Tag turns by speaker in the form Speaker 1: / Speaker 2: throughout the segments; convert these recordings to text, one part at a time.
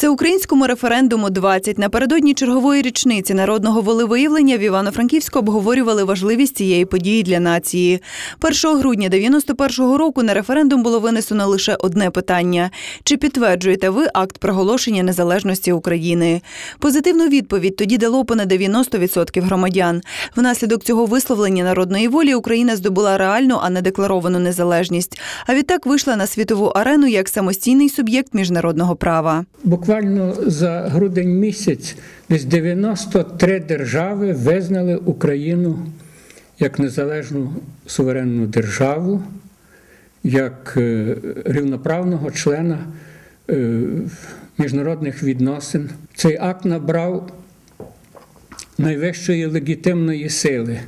Speaker 1: Всеукраїнському референдуму 20 напередодні чергової річниці народного волевиявлення в Івано-Франківську обговорювали важливість цієї події для нації. 1 грудня 91-го року на референдум було винесено лише одне питання: чи підтверджуєте ви акт проголошення незалежності України? Позитивну відповідь тоді дало понад 90% громадян. Внаслідок цього висловлення народної волі Україна здобула реальну, а не декларовану незалежність. А відтак вийшла на світову арену як самостійний суб'єкт міжнародного права.
Speaker 2: Буквально за грудень місяць десь 93 держави визнали Україну як незалежну суверенну державу, як е, рівноправного члена е, міжнародних відносин. Цей акт набрав найвищої легітимної сили.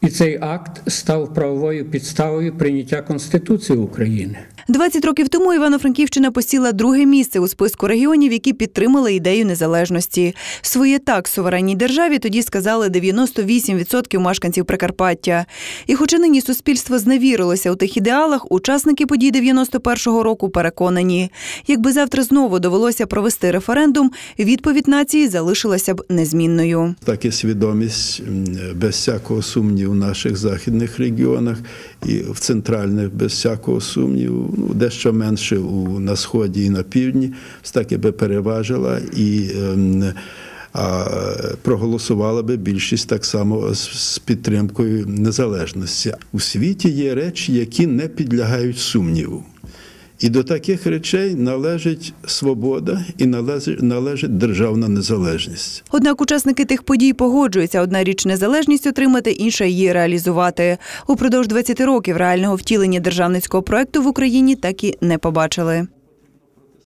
Speaker 2: І цей акт став правовою підставою прийняття Конституції України.
Speaker 1: 20 років тому Івано-Франківщина посіла друге місце у списку регіонів, які підтримали ідею незалежності. Своє так суверенній державі тоді сказали 98% мешканців Прикарпаття. І, хоча нині суспільство зневірилося у тих ідеалах, учасники подій 91-го року переконані, якби завтра знову довелося провести референдум, відповідь нації залишилася б незмінною.
Speaker 3: Так і свідомість без всякого сумніву в наших західних регіонах і в центральних без всякого сумніву, дещо менше у, на сході і на півдні, таки би переважила і Е, а, проголосувала би більшість так само з підтримкою незалежності. У світі є речі, які не підлягають сумніву. І до таких речей належить свобода і належить, належить державна незалежність.
Speaker 1: Однак учасники тих подій погоджуються одна річ незалежність отримати, інша її реалізувати. Упродовж 20 років реального втілення державницького проекту в Україні так і не побачили.